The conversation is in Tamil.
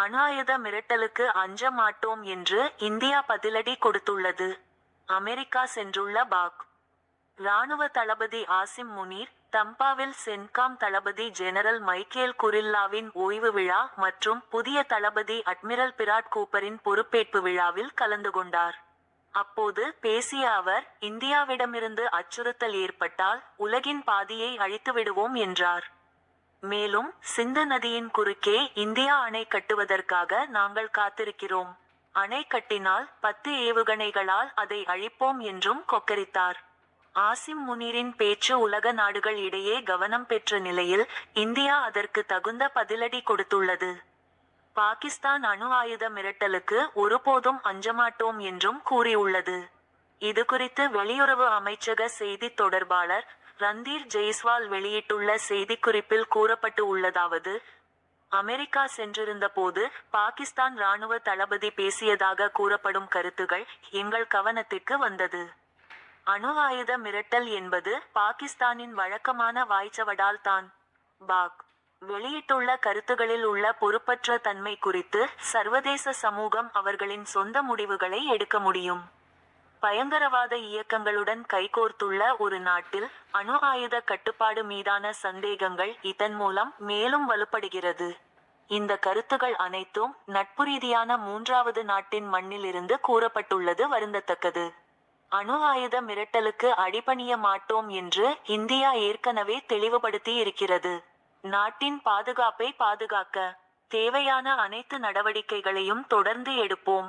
அணு ஆயுத மிரட்டலுக்கு அஞ்ச மாட்டோம் என்று இந்தியா பதிலடி கொடுத்துள்ளது. அமெரிக்கா சென்றுள்ள பாக். ராணுவ தளபதி ஆசிம் முனீர் தம்பாவில் சென்காம் தளபதி ஜெனரல் மைக்கேல் குரில்லாவின் ஓய்வு விழா மற்றும் புதிய தளபதி அட்மிரல் பிராட் கூப்பரின் பொறுப்பேற்பு விழாவில் கலந்து கொண்டார். அப்போது பேசிய அவர் இந்தியாவிடமிருந்து அச்சுறுத்தல் ஏற்பட்டால் உலகின் பாதியை அழித்து விடுவோம் என்றார். மேலும் சிந்து நதியின் குறுக்கே இந்தியா அணை கட்டுவதற்காக நாங்கள் காத்திருக்கிறோம். அணை கட்டினால் பத்து ஏவுகணைகளால் அதை அழிப்போம் என்றும் கொக்கரித்தார். ஆசிம் முனீரின் பேச்சு உலக நாடுகள் இடையே கவனம் பெற்ற நிலையில் இந்தியா அதற்கு தகுந்த பதிலடி கொடுத்துள்ளது. பாகிஸ்தான் அணு ஆயுத மிரட்டலுக்கு ஒருபோதும் அஞ்சமாட்டோம் என்றும் கூறியுள்ளது. இதுகுறித்து வெளியுறவு அமைச்சக செய்தி தொடர்பாளர் ரந்தீர் ஜெய்ஸ்வால் வெளியிட்டுள்ள செய்திக்குறிப்பில் கூறப்பட்டு உள்ளதாவது அமெரிக்கா சென்றிருந்த போது பாகிஸ்தான் ராணுவ தளபதி பேசியதாக கூறப்படும் கருத்துகள் எங்கள் கவனத்திற்கு வந்தது. அணு ஆயுத மிரட்டல் என்பது பாகிஸ்தானின் வழக்கமான வாய்ச்சவடால் தான் பாக். வெளியிட்டுள்ள கருத்துகளில் உள்ள பொறுப்பற்ற தன்மை குறித்து சர்வதேச சமூகம் அவர்களின் சொந்த முடிவுகளை எடுக்க முடியும். பயங்கரவாத இயக்கங்களுடன் கைகோர்த்துள்ள ஒரு நாட்டில் அணு ஆயுத கட்டுப்பாடு மீதான சந்தேகங்கள் இதன் மூலம் மேலும் வலுப்படுகிறது. இந்த கருத்துகள் அனைத்தும் நட்பு ரீதியான மூன்றாவது நாட்டின் மண்ணிலிருந்து கூறப்பட்டுள்ளது வருந்தத்தக்கது. அணு ஆயுத மிரட்டலுக்கு அடிபணிய மாட்டோம் என்று இந்தியா ஏற்கனவே தெளிவுபடுத்தி இருக்கிறது. நாட்டின் பாதுகாப்பை பாதுகாக்க தேவையான அனைத்து நடவடிக்கைகளையும் தொடர்ந்து எடுப்போம்.